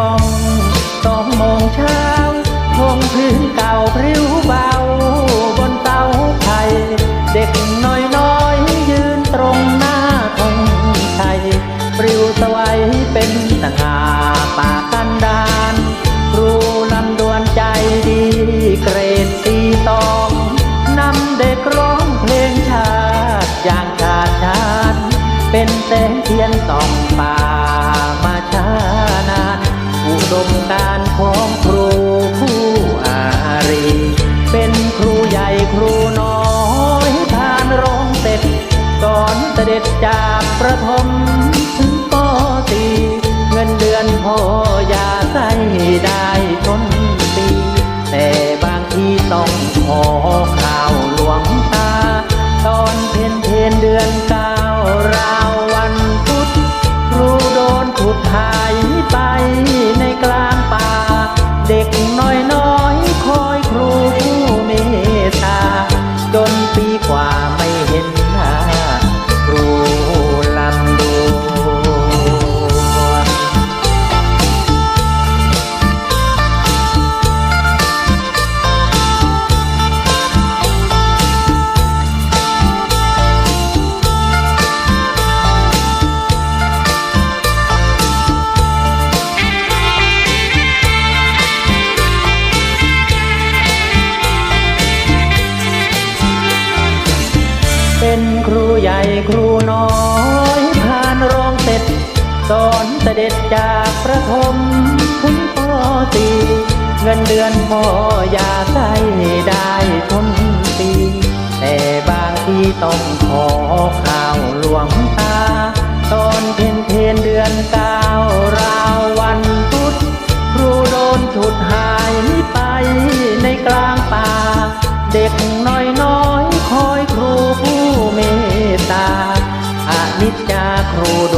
ป้องสองโมงเช้าทงพื้นเก่าพริ้วเบา บนเตาไข่เด็กน้อยน้อยยืนตรงหน้าทงไทยปลิวสวัยเป็นต่างาปากันดานครูนำดวนใจดีเกรดสีตองนำเด็กร้องเพลงชาติอย่างชาชาเป็นแสงเทียนต่องป่า ดมการของครูผู้อารี เป็นครูใหญ่ครูน้อยทานโรงเสร็จสอนเสด็จจากประถมถึงปตีเงินเดือนพ่อยาใส่ได้ทนปีแต่บางทีต้องขอข่าวหลวงตาตอน ครูใหญ่ครูน้อยผ่านโรงเสร็จสอนเสด็จจากประถมถึงปตีเงินเดือนพ่อยาใส่ได้ทนปีแต่บางทีต้องขอข่าวหลวงตา ตอนเพ็ญเพ็ญเดือนเก้าราววันพุธครูโดนฉุดหายไปในกลางป่า เด็กน้อยน้อย คิดจากครูโด